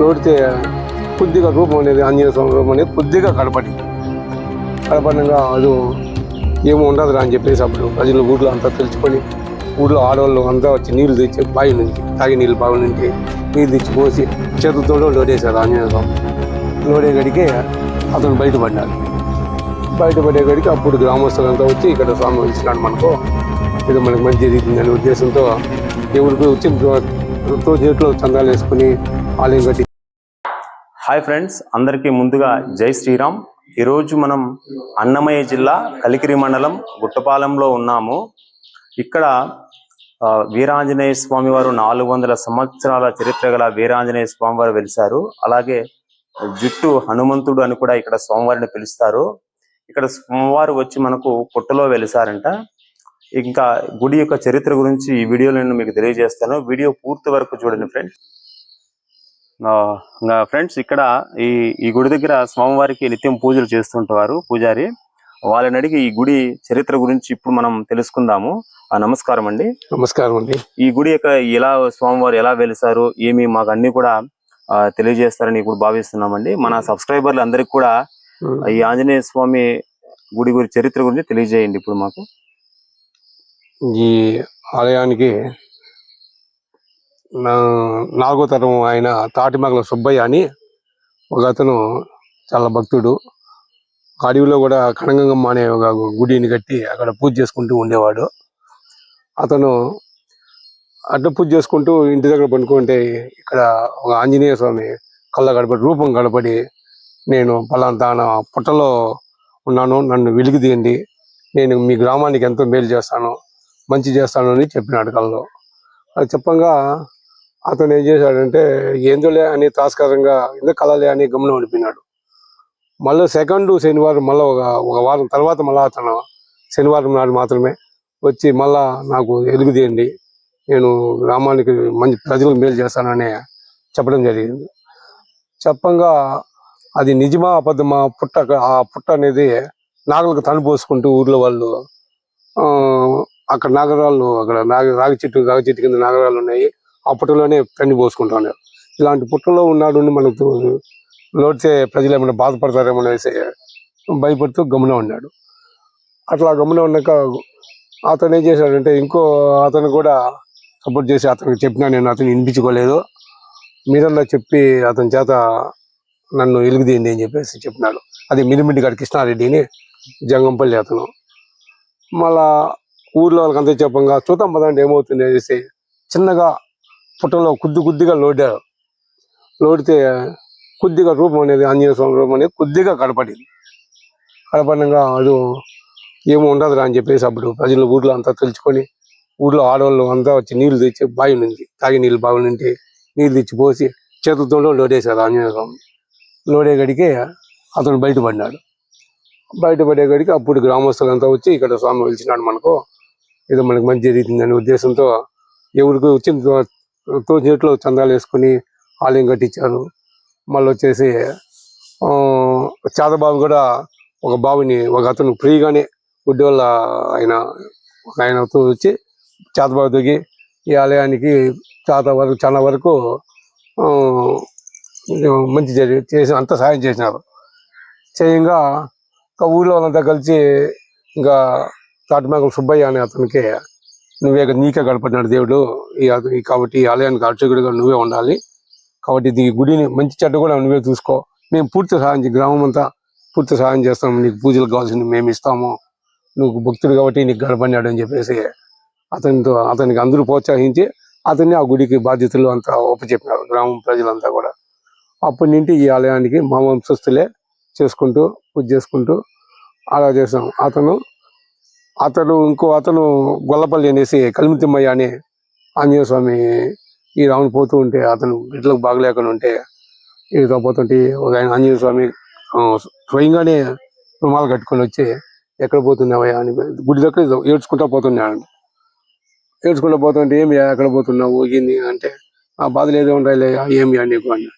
లోడితే కొద్దిగా రూపం అనేది ఆంజనేయ స్వామి రూపం అనేది కొద్దిగా కడపడి కడపడంగా అది ఏమో ఉండదురా అని చెప్పేసి అప్పుడు ప్రజలు ఊర్లో అంతా తెలుసుకొని ఊళ్ళో ఆడవాళ్ళు అంతా వచ్చి నీళ్ళు తెచ్చి బావి నుంచి తాగి నీళ్ళు బావి నుంచి నీళ్ళు తెచ్చి పోసి చేతులతో లోడేశారు ఆంజనేయ స్వామి లోడే గడికి అతను బయటపడ్డాడు బయటపడే గడికి అప్పుడు గ్రామస్తులంతా వచ్చి ఇక్కడ స్వామి ఇచ్చినాడు మనకు ఇది మనకు మంచి జరుగుతుందనే ఉద్దేశంతో దేవుడికి వచ్చి తోచినట్లు చందాలు వేసుకుని ఆలయం కట్టి హాయ్ ఫ్రెండ్స్ అందరికీ ముందుగా జై శ్రీరామ్. ఈరోజు మనం అన్నమయ్య జిల్లా కలికిరి మండలం గుట్టపాలెంలో ఉన్నాము. ఇక్కడ ఆ, వీరాంజనేయ స్వామి వారు నాలుగు వందల సంవత్సరాల చరిత్ర గల వీరాంజనేయ స్వామి వారు వెలిశారు. అలాగే జుట్టు హనుమంతుడు అని కూడా ఇక్కడ స్వామివారిని పిలుస్తారు. ఇక్కడ స్వామివారు వచ్చి మనకు పుట్టలో వెలిసారంట ఇంకా గుడి యొక్క చరిత్ర గురించి ఈ వీడియోలో నేను మీకు తెలియజేస్తాను. వీడియో పూర్తి వరకు చూడండి ఫ్రెండ్స్. ఫ్రెండ్స్ ఇక్కడ ఈ ఈ గుడి దగ్గర స్వామివారికి నిత్యం పూజలు చేస్తుంటారు పూజారి. వాళ్ళని అడిగి ఈ గుడి చరిత్ర గురించి ఇప్పుడు మనం తెలుసుకుందాము. ఆ నమస్కారం అండి. నమస్కారం అండి. ఈ గుడి యొక్క ఎలా స్వామివారు ఎలా వెలిసారు ఏమి మాకు అన్ని కూడా తెలియజేస్తారని ఇప్పుడు భావిస్తున్నామండి. మన సబ్స్క్రైబర్లు అందరికి కూడా ఈ ఆంజనేయ స్వామి గుడి గురి చరిత్ర గురించి తెలియజేయండి ఇప్పుడు మాకు. ఈ ఆలయానికి నాలుగో తరం ఆయన తాటిమగల సుబ్బయ్య అని ఒక అతను చాలా భక్తుడు. అడవిలో కూడా కణగంగమ్మ అనే ఒక గుడిని కట్టి అక్కడ పూజ చేసుకుంటూ ఉండేవాడు. అతను అడ్డ పూజ చేసుకుంటూ ఇంటి దగ్గర పండుకుంటే ఇక్కడ ఒక ఆంజనేయ స్వామి కళ్ళ గడపడి రూపం గడపడి నేను పలాంతాన పుట్టలో ఉన్నాను నన్ను వెలికి తీయండి నేను మీ గ్రామానికి ఎంతో మేలు చేస్తాను మంచి చేస్తాను అని చెప్పినాడు కళ్ళలో. అది చెప్పంగా అతను ఏం చేశాడంటే ఏందోలే అని తాస్కరంగా ఎందుకు కలలే అని గమనం ఉండిపోయినాడు. మళ్ళీ సెకండ్ శనివారం మళ్ళీ ఒక ఒక వారం తర్వాత మళ్ళీ అతను శనివారం నాడు మాత్రమే వచ్చి మళ్ళా నాకు ఎదుగుదేయండి నేను గ్రామానికి మంచి ప్రజలకు మేలు చేస్తానని చెప్పడం జరిగింది. చెప్పంగా అది నిజమా అబద్ధమా పుట్ట ఆ పుట్ట అనేది నాగలకు తను పోసుకుంటూ ఊర్లో వాళ్ళు ఆ, అక్కడ నాగరాళ్ళు అక్కడ నాగ రాగి చెట్టు రాగి చెట్టు కింద నాగరాళ్ళు ఉన్నాయి. అప్పట్లోనే కన్ని పోసుకుంటా ఉన్నారు ఇలాంటి పుట్టలో ఉన్నాడు మనకు లోడ్చే ప్రజలు ఏమైనా బాధపడతారేమో అనేసి భయపడుతూ గమనం ఉన్నాడు. అట్లా గమనం ఉన్నాక అతను ఏం చేశాడంటే ఇంకో అతను కూడా సపోర్ట్ చేసి అతనికి చెప్పినా నేను అతను వినిపించుకోలేదు. మీరన్నా చెప్పి అతని చేత నన్ను ఎలుగుదీయండి అని చెప్పేసి చెప్పినాడు. అది మిరిమిడి గారి కృష్ణారెడ్డిని జంగంపల్లి అతను. మళ్ళా ఊర్లో వాళ్ళకి అంతా చెప్పంగా చూద్దాం పదండి ఏమవుతుంది? అనేసి చిన్నగా పుట్టలో కొద్ది కొద్దిగా లోడారు లోడితే కొద్దిగా రూపం అనేది ఆంజనేయ స్వామి రూపం అనేది కొద్దిగా కడపడింది కడపడంగా అది ఏమో ఉండదురా అని చెప్పేసి అప్పుడు ప్రజలు ఊర్లో అంతా తెలుసుకొని ఊర్లో ఆడవాళ్ళు అంతా వచ్చి నీళ్ళు తెచ్చి బావి నుంచి తాగి నీళ్ళు బావి నుండి నీళ్ళు తెచ్చి పోసి చేతులతో లోడేశారు ఆంజనేయ స్వామి. లోడే గడికి అతను బయటపడినాడు బయటపడే గడికి అప్పుడు గ్రామస్తులంతా వచ్చి ఇక్కడ స్వామి వెలిచినాడు మనకు. ఇది మనకు మంచి జరుగుతుందనే ఉద్దేశంతో ఎవరికి వచ్చిన తో- తోచినట్లు చందాలు వేసుకుని ఆలయం కట్టించారు. మళ్ళీ వచ్చేసి చాదబాబు కూడా ఒక బావిని ఒక అతను ఫ్రీగానే గుడ్డి వల్ల ఆయన ఒక ఆయనతో వచ్చి చాతబాబు దిగి ఈ ఆలయానికి చాత వరకు చాలా వరకు మంచి జరి చేసి అంత సాయం చేసినారు. చేయంగా ఇంకా ఊళ్ళో వాళ్ళంతా కలిసి ఇంకా తాటిమేకల సుబ్బయ్య అనే అతనికి నువ్వే నీకే గడపడినాడు దేవుడు. ఈ కాబట్టి ఈ ఆలయానికి అర్చకుడిగా నువ్వే ఉండాలి. కాబట్టి దీని గుడిని మంచి చెడ్డ కూడా నువ్వే చూసుకో. మేము పూర్తి సహాయం గ్రామం అంతా పూర్తి సహాయం చేస్తాము నీకు పూజలు కావాల్సింది మేము ఇస్తాము. నువ్వు భక్తుడు కాబట్టి నీకు గడపడినాడు అని చెప్పేసి అతనితో అతనికి అందరూ ప్రోత్సహించి అతన్ని ఆ గుడికి బాధ్యతలు అంతా ఒప్పచెప్పినారు గ్రామం ప్రజలంతా కూడా. అప్పటి నుండి ఈ ఆలయానికి మా వంశస్థులే చేసుకుంటూ పూజ చేసుకుంటూ అలా చేసాం అతను అతను ఇంకో అతను గొల్లపల్లి అనేసి కలిమితిమ్మయ్య అని ఆంజనేయ స్వామి ఈ రాముని పోతూ ఉంటే అతను బిడ్డలకు బాగలేకుండా ఉంటే ఈతో పోతుంటే ఒక ఆయన ఆంజనేయ స్వామి ఆ, స్వయంగానే రుమాలు కట్టుకొని వచ్చి ఎక్కడ పోతున్నావయ్యా? అని గుడి దగ్గర ఏడ్చుకుంటా పోతున్నాడు. ఏడ్చుకుంటా పోతుంటే ఏమి ఎక్కడ పోతున్నావు? ఏంది? అంటే ఆ బాధలు ఏదో ఉంటాయి ఏమి అని నీకు? అన్నాడు.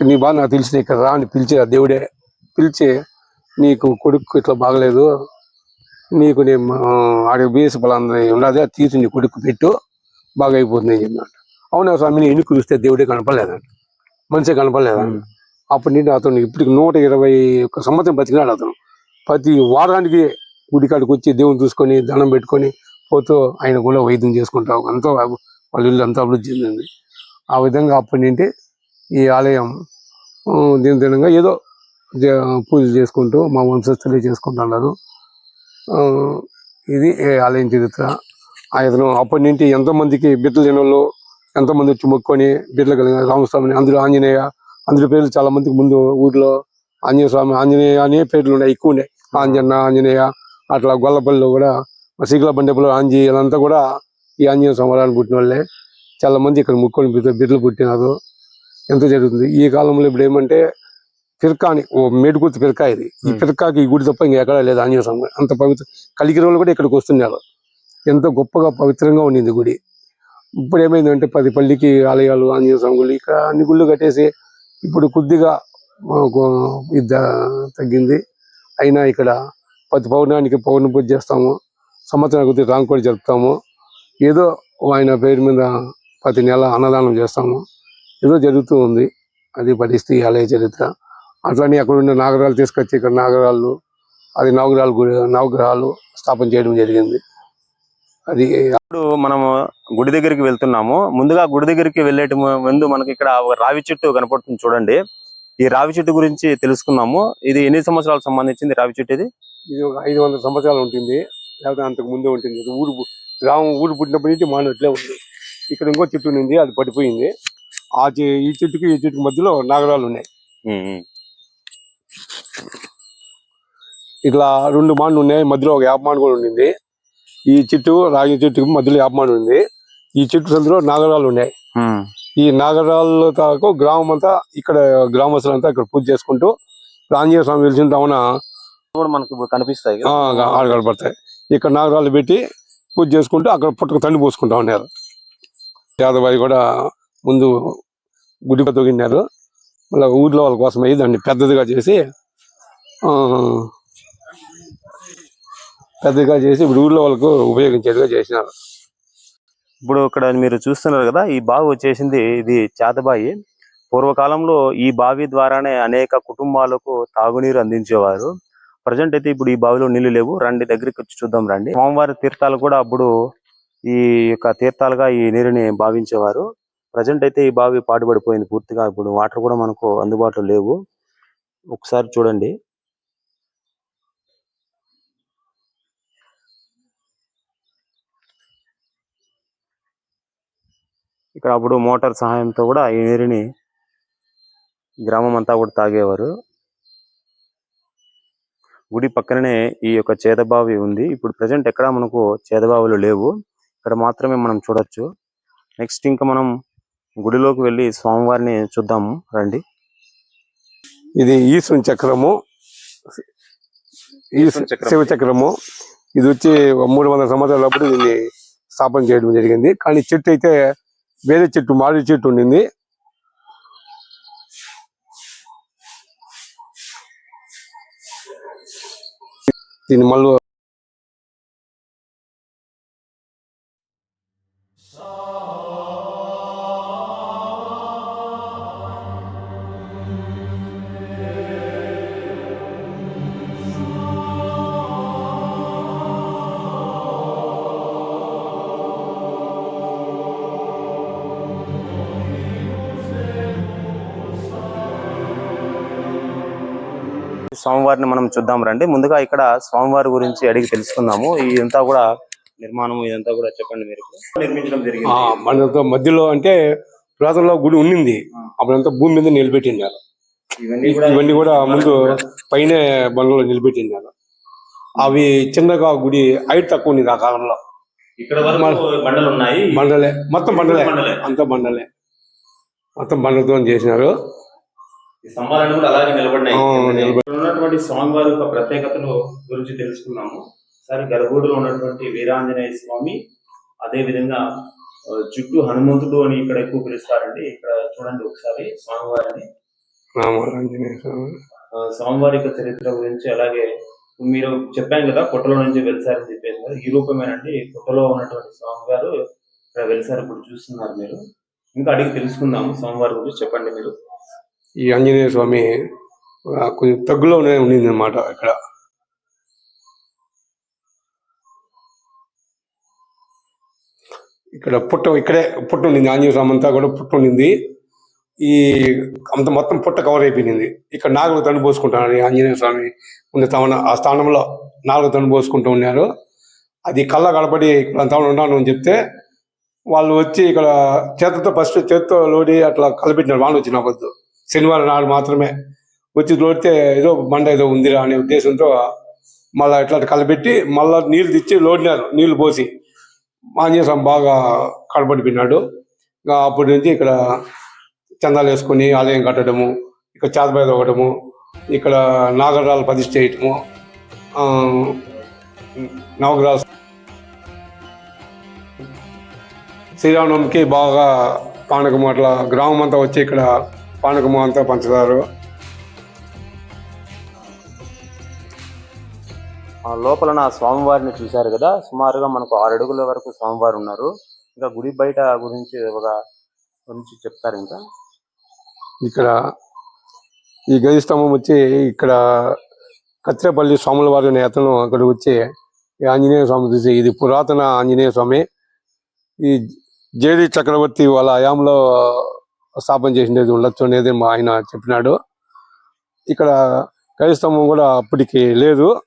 నీ బాధ నాకు తెలిసిన ఇక్కడ రా అని పిలిచి ఆ దేవుడే పిలిచి నీకు కొడుకు ఇట్లా బాగలేదు నీకు నేను ఆడికి బీఎస్ బలందరూ ఉన్నది అది తీసి నీ కొడుకు పెట్టు బాగా అయిపోతుంది అని చెప్పినాడు. అవునా స్వామి నేను ఎన్నిక చూస్తే దేవుడే కనపడలేదంట మనిషి కనపడలేదు? అప్పటి నుండి అతను ఇప్పటికి నూట ఇరవై ఒక్క సంవత్సరం బతికినాడు అతను. ప్రతి వారానికి గుడికాడికి వచ్చి దేవుని చూసుకొని దండం పెట్టుకొని పోతూ ఆయన కూడా వైద్యం చేసుకుంటాం అంతా వాళ్ళ ఇల్లు అంతా అభివృద్ధి చెందింది. ఆ విధంగా అప్పటి నుండి ఈ ఆలయం దీని దినంగా ఏదో జ- పూజలు చేసుకుంటూ మా వంశస్థులే చేసుకుంటున్నారు ఇది ఆలయం చరిత్ర. ఆయన అప్పటి నుండి ఎంతోమందికి బిడ్డలు లేని వాళ్ళు ఎంతో మంది వచ్చి మొక్కుకొని బిడ్డలు కలిగిన రామస్వామిని అందులో ఆంజనేయ అందులో పేర్లు చాలా మందికి ముందు ఊర్లో ఆంజనేయ స్వామి ఆంజనేయ అనే పేర్లు ఉన్నాయి ఎక్కువ ఉన్నాయి. ఆంజన్న ఆంజనేయ అట్లా గొల్లపల్లిలో కూడా సిగ్ల బండెపల్లి ఆంజీ ఇదంతా కూడా ఈ ఆంజనేయ స్వామి పుట్టిన వాళ్ళే. చాలా మంది ఇక్కడ ముక్కొని బిడ్డలు పుట్టినారు. ఎంతో జరుగుతుంది? ఈ కాలంలో ఇప్పుడు ఏమంటే ఫిర్కా అని ఓ మేడుకుర్తి ఫిర్కా ఇది. ఈ. ఫిర్కాకి ఈ గుడి తప్ప ఇంకా ఎక్కడా లేదు. ఆంజనేయ స్వామి అంత పవిత్ర కలిగిన వాళ్ళు కూడా ఇక్కడికి వస్తున్నారు. ఎంతో గొప్పగా పవిత్రంగా ఉండింది గుడి. ఇప్పుడు ఏమైందంటే పది పల్లికి ఆలయాలు ఆంజనేయ స్వామి గుళ్ళు ఇక్కడ అన్ని గుళ్ళు కట్టేసి ఇప్పుడు కొద్దిగా ఇది తగ్గింది. అయినా ఇక్కడ ప్రతి పౌర్ణానికి పౌర్ణ పూజ చేస్తాము. సంవత్సరం కొద్ది రాంకోడి జరుపుతాము. ఏదో ఆయన పేరు మీద ప్రతి నెల అన్నదానం చేస్తాము. ఏదో జరుగుతూ ఉంది. అది పరిస్థితి ఆలయ చరిత్ర. అట్లని అక్కడ ఉన్న నాగరాలు తీసుకొచ్చి ఇక్కడ నాగరాలు అది నవగ్రహాలు నవగ్రహాలు స్థాపన చేయడం జరిగింది. అది ఇప్పుడు మనము గుడి దగ్గరికి వెళ్తున్నాము. ముందుగా గుడి దగ్గరికి వెళ్ళేటి ముందు మనకి ఇక్కడ ఒక రావి చెట్టు కనపడుతుంది చూడండి. ఈ రావి చెట్టు గురించి తెలుసుకుందాము. ఇది ఎన్ని సంవత్సరాలకు సంబంధించింది రావి చెట్టు ఇది? ఇది ఒక ఐదు వందల సంవత్సరాలు ఉంటుంది. లేకపోతే అంతకు ముందే ఉంటుంది. ఊరు గ్రామం ఊరు పుట్టినప్పటి నుంచి మానవట్లే ఉంది. ఇక్కడ ఇంకో చెట్టు ఉంది అది పడిపోయింది. ఆ ఈ చెట్టుకి ఈ చెట్టుకి మధ్యలో నాగరాలు ఉన్నాయి. ఇట్లా రెండు మాన్లు ఉన్నాయి. మధ్యలో ఒక యాప మాన్ కూడా ఉండింది. ఈ చెట్టు రాగి చెట్టుకి మధ్యలో యాప మాన్ ఉంది. ఈ చెట్టు సందులో నాగరాలు ఉన్నాయి. ఈ నాగరాల తాకు గ్రామం అంతా ఇక్కడ గ్రామస్తులంతా ఇక్కడ పూజ చేసుకుంటూ ఆంజనేయ స్వామి వెలిసిన తమన కూడా మనకి కనిపిస్తాయి. ఆడ కనపడతాయి. ఇక్కడ నాగరాలు పెట్టి పూజ చేసుకుంటూ అక్కడ పుట్టక తండ్రి పోసుకుంటా ఉన్నారు. యాదవారి కూడా ముందు గుడి తొగినారు మళ్ళీ ఊర్లో వాళ్ళ కోసం అయ్యి దాన్ని పెద్దదిగా చేసి ఆ, పెద్దగా చేసి ఇప్పుడు ఊర్లో వాళ్ళకు ఉపయోగించేదిగా చేసినారు. ఇప్పుడు ఇక్కడ మీరు చూస్తున్నారు కదా ఈ బావి వచ్చేసింది ఇది చేతబాయి. పూర్వకాలంలో ఈ బావి ద్వారానే అనేక కుటుంబాలకు తాగునీరు అందించేవారు. ప్రజెంట్ అయితే ఇప్పుడు ఈ బావిలో నీళ్ళు లేవు. రండి దగ్గరికి వచ్చి చూద్దాం రండి. స్వామివారి తీర్థాలు కూడా అప్పుడు ఈ యొక్క తీర్థాలుగా ఈ నీరుని భావించేవారు. ప్రజెంట్ అయితే ఈ బావి పాటుపడిపోయింది పూర్తిగా. ఇప్పుడు వాటర్ కూడా మనకు అందుబాటులో లేవు. ఒకసారి చూడండి. ఇక్కడ అప్పుడు మోటార్ సహాయంతో కూడా ఈ నీరుని గ్రామం అంతా కూడా తాగేవారు. గుడి పక్కననే ఈ యొక్క చేదబావి ఉంది. ఇప్పుడు ప్రజెంట్ ఎక్కడ మనకు చేదబావులు లేవు. ఇక్కడ మాత్రమే మనం చూడొచ్చు. నెక్స్ట్ ఇంకా మనం గుడిలోకి వెళ్ళి స్వామివారిని చూద్దాము రండి. ఇది ఈశ్వరుని చక్రము. శివ చక్రము. ఇది వచ్చి మూడు వందల సంవత్సరాల అప్పుడు దీన్ని స్థాపన చేయడం జరిగింది. కానీ చెట్టు అయితే వేరే చెట్టు మామిడి చెట్టు ఉండింది. దీన్ని మళ్ళీ స్వామివారిని మనం చూద్దాం రండి. ముందుగా ఇక్కడ స్వామివారి గురించి అడిగి తెలుసుకుందాము. ఇదంతా కూడా నిర్మాణం ఇదంతా కూడా చెప్పండి మీరు నిర్మించడం ఆ, జరిగింది మనతో మధ్యలో అంటే పురాతనలో గుడి ఉండింది అప్పుడంతా భూమి మీద నిలబెట్టినారు ఇవన్నీ కూడా ఇవన్నీ కూడా ముందు పైన బండ్లలో నిలబెట్టినారు అవి చిన్నగా గుడి హైట్ తక్కువ ఉంది ఆ కాలంలో. ఇక్కడ వరకు బండలు ఉన్నాయి బండలే. మొత్తం బండలే. అంతా బండలే. మొత్తం బండలతో చేసినారు. స్తంభాలను కూడా అలాగే నిలబడినాయి. ఉన్నటువంటి స్వామివారి యొక్క ప్రత్యేకతలు గురించి తెలుసుకున్నాము. సరే గర్భగుడిలో ఉన్నటువంటి వీరాంజనేయ స్వామి అదే విధంగా ఆ, చుట్టూ హనుమంతుడు అని ఇక్కడ ఎక్కువ పిలుస్తారండి. ఇక్కడ చూడండి ఒకసారి స్వామివారిని. స్వామివారి యొక్క చరిత్ర గురించి అలాగే మీరు చెప్పాను కదా పుట్టలో నుంచి వెలిసారని చెప్పేసి కదా. ఈ రూపమేనండి పుట్టలో ఉన్నటువంటి స్వామివారు ఇక్కడ వెలిసారు ఇప్పుడు చూస్తున్నారు మీరు. ఇంకా అడిగి తెలుసుకుందాము స్వామివారి గురించి చెప్పండి మీరు. ఈ ఆంజనేయ స్వామి కొంచెం తగ్గులోనే ఉండింది అనమాట ఇక్కడ ఇక్కడ పుట్ట ఇక్కడే పుట్ట ఉండింది. ఆంజనేయ స్వామి అంతా కూడా పుట్ట ఉండింది. ఈ అంత మొత్తం పుట్ట కవర్ అయిపోయింది. ఇక్కడ నాగులు తండ్రి పోసుకుంటున్నారు ఈ ఆంజనేయ స్వామి. ఉండే తమ ఆ స్థానంలో నాలుగు తండ్రి పోసుకుంటూ ఉన్నారు. అది కళ్ళ కడపడి ఇక్కడ తమను ఉన్నాను అని చెప్తే వాళ్ళు వచ్చి ఇక్కడ చేతితో ఫస్ట్ చేతితో లోడి అట్లా కలిపెట్టినారు వాళ్ళు వచ్చిన వద్దు శనివారం నాడు మాత్రమే వచ్చి లోడితే ఏదో మండ ఏదో ఉందిరా అనే ఉద్దేశంతో మళ్ళీ ఇట్లా కలపెట్టి మళ్ళీ నీళ్ళు తెచ్చి లోడినారు నీళ్ళు పోసి. ఆంజనేయ స్వామి బాగా కడపడిపోయినాడు ఇంకా అప్పటి నుంచి ఇక్కడ చందాలు వేసుకొని ఆలయం కట్టడము ఇక్కడ చేతబాయి తవ్వడము ఇక్కడ నాగరాలు ప్రతిష్ఠ చేయటము ఆ, నవగ్రహాలు శ్రీరామనవమికి బాగా పానకం అట్లా గ్రామం అంతా వచ్చి ఇక్కడ పానకము అంతా పంచుతారు ఆ లోపల నా స్వామివారిని చూశారు కదా సుమారుగా మనకు ఆరు అడుగుల వరకు స్వామివారు ఉన్నారు. ఇంకా గుడి బయట గురించి ఒక గురించి చెప్తారు ఇంకా? ఇక్కడ ఈ గది స్తంభం వచ్చి ఇక్కడ కత్తిరపల్లి స్వాముల వారి అనే అతను అక్కడ వచ్చి ఈ ఆంజనేయ స్వామి చూసి ఇది పురాతన ఆంజనేయ స్వామి. ఈ జేడి చక్రవర్తి వాళ్ళ హయాంలో స్థాపన చేసినది ఉండొచ్చు అనేది మా ఆయన చెప్పినాడు. ఇక్కడ గది కూడా అప్పటికి లేదు.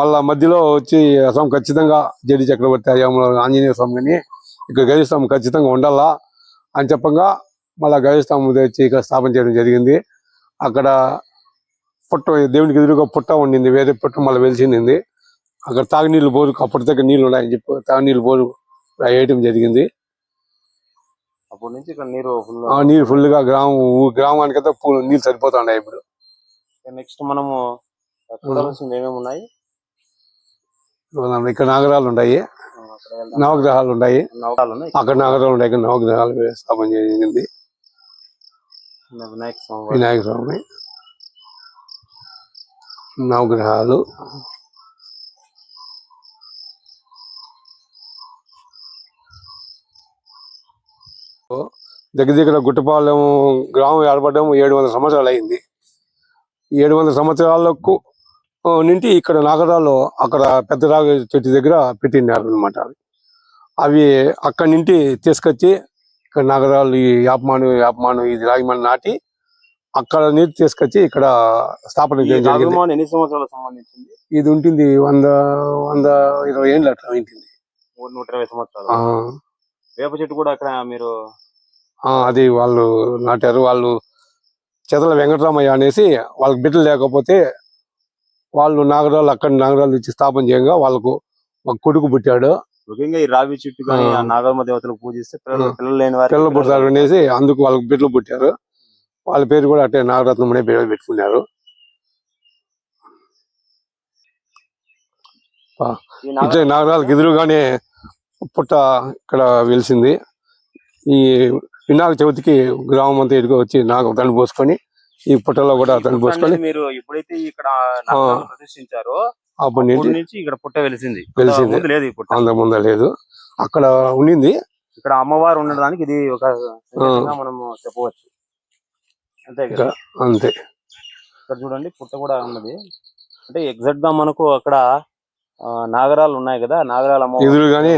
మళ్ళా మధ్యలో వచ్చి అసలు ఖచ్చితంగా జడి చక్రవర్తి అయ్యాము ఆంజనేయ స్వామి కానీ ఇక్కడ గది ఖచ్చితంగా ఉండాలా అని చెప్పగా మళ్ళా గజస్తంభం తెచ్చి ఇక్కడ స్థాపన చేయడం జరిగింది. అక్కడ పుట్ట దేవునికి ఎదురుగా పుట్ట ఉండింది వేరే పుట్ట మళ్ళీ వెలిసింది. అక్కడ తాగునీళ్ళు బోరు అప్పటి దగ్గర నీళ్ళు ఉన్నాయని చెప్పి తాగునీళ్ళు బోరు వేయటం జరిగింది. అప్పటి నుంచి ఇక్కడ నీరు ఫుల్ ఆ నీరు ఫుల్గా గ్రామం గ్రామానికంతా నీళ్ళు సరిపోతా ఉన్నాయి ఇప్పుడు నెక్స్ట్ మనము చూడవలసింది ఏమేమి ఉన్నాయి? ఇక్కడ నాగరాలు ఉన్నాయి. నవగ్రహాలు ఉన్నాయి. అక్కడ నాగరాలు ఉన్నాయి. ఇక్కడ నవగ్రహాలు స్థాపన జరిగింది. వినాయక స్వామి వినాయక స్వామి. నవగ్రహాలు. దగ్గర దగ్గర గుట్టపాలెం గ్రామం ఏర్పడడం ఏడు వందల సంవత్సరాలు అయింది. ఏడు వందల సంవత్సరాలకు నుండి ఇక్కడ నాగరాలు అక్కడ పెద్ద రాగ చెట్టు దగ్గర పెట్టినారు అనమాట అవి. అక్కడి నుండి తీసుకొచ్చి ఇక్కడ నాగరాలు ఈ యాపమాను యాపమాను ఇది రాగిమాను నాటి అక్కడ నీరు తీసుకొచ్చి ఇక్కడ స్థాపన ఎన్ని సంవత్సరాలకు సంబంధించింది? ఇది ఉంటుంది వంద వంద ఇరవై ఏళ్ళు అట్లా ఉంటుంది. నూట ఇరవై సంవత్సరాలు. వేప చెట్టు కూడా అక్కడ మీరు ఆ, అది వాళ్ళు నాటారు. వాళ్ళు చెదల వెంకటరామయ్య అనేసి వాళ్ళకి బిడ్డలు లేకపోతే వాళ్ళు నాగరాలు అక్కడ నాగరాలు ఇచ్చి స్థాపన చేయగా వాళ్ళకు ఒక కొడుకు పుట్టాడు. ముఖ్యంగా ఈ రావి చెట్టు కానీ నాగమ్మ దేవతలకు పూజిస్తే పిల్లలు. పిల్లలు లేని వారికి పిల్లలు పుడతారు అనేసి అందుకు వాళ్ళకి బిడ్డలు పుట్టారు. వాళ్ళ పేరు కూడా అట్టే నాగరత్నం అనే పేరు పెట్టుకున్నారు. ఇట్లా నాగరాలకు ఎదురుగానే పుట్ట ఇక్కడ వెలిసింది. ఈ వినాయక చవితికి గ్రామం అంతా ఎదుగు వచ్చి నాగ తండ్రి పోసుకొని ఈ పుట్టలో కూడా పుట్ట పోసుకొని మీరు ఎప్పుడైతే ఇక్కడ ప్రతిష్ఠించారో అప్పటి నుంచి ఇక్కడ పుట్ట వెలిసింది. వెలిసింది. లేదు అంత ముంద లేదు. అక్కడ ఉండింది. ఇక్కడ అమ్మవారు ఉండడానికి ఇది ఒక మనము చెప్పవచ్చు. అంతే కదా? అంతే. ఇక్కడ చూడండి పుట్ట కూడా ఉన్నది. అంటే ఎగ్జాక్ట్గా మనకు అక్కడ నాగరాలు ఉన్నాయి కదా నాగరాల ఎదురుగానే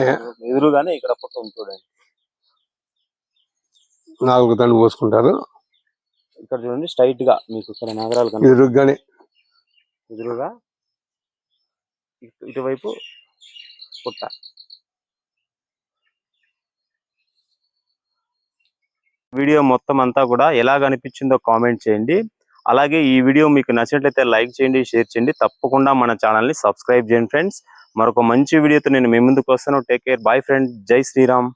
ఎదురుగానే ఇక్కడ పుట్ట ఉంది చూడండి. నాలుగు తండ్రి పోసుకుంటారు. ఇక్కడ చూడండి స్ట్రైట్గా మీకు ఇక్కడ నాగరాలు ఎదురుగానే ఎదురుగా ఇటు- ఇటువైపు పుట్ట. వీడియో మొత్తం అంతా కూడా ఎలా అనిపించిందో కామెంట్ చేయండి. అలాగే ఈ వీడియో మీకు నచ్చినట్లయితే లైక్ చేయండి షేర్ చేయండి. తప్పకుండా మన ఛానల్ని సబ్స్క్రైబ్ చేయండి ఫ్రెండ్స్. మరొక మంచి వీడియోతో నేను మీ ముందుకు వస్తాను. Take care. Bye friend. జై శ్రీరామ్.